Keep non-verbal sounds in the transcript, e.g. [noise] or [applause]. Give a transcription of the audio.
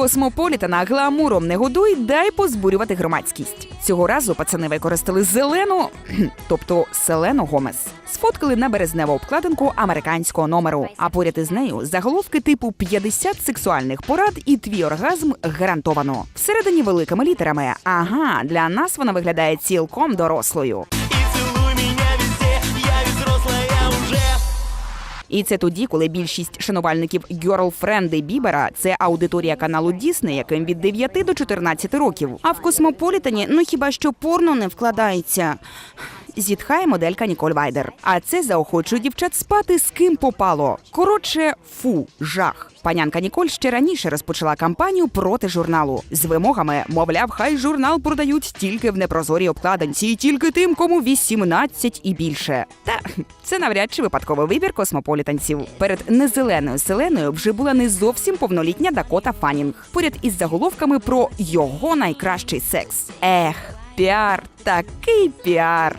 Космополітана гламуром не годуй, дай позбурювати громадськість. Цього разу пацани використали зелену, [clears throat] тобто Селену Гомес. Сфоткали на березневу обкладинку американського номеру. А поряд із нею заголовки типу «50 сексуальних порад і твій оргазм гарантовано. Всередині великими літерами. Ага, для нас вона виглядає цілком дорослою. І це тоді, коли більшість шанувальників гьорлфренди Бібера це аудиторія каналу Дісней, яким від 9 до 14 років. А в космополітані ну хіба що порно не вкладається. Зітхає моделька Ніколь Вайдер. А це заохочує дівчат спати з ким попало. Коротше, фу, жах. Панянка Ніколь ще раніше розпочала кампанію проти журналу з вимогами, мовляв, хай журнал продають тільки в непрозорій обкладинці, і тільки тим, кому 18 і більше. Та це навряд чи випадковий вибір космополітанців. Перед незеленою селеною вже була не зовсім повнолітня Дакота Фанінг. Поряд із заголовками про його найкращий секс. Ех, піар, такий піар.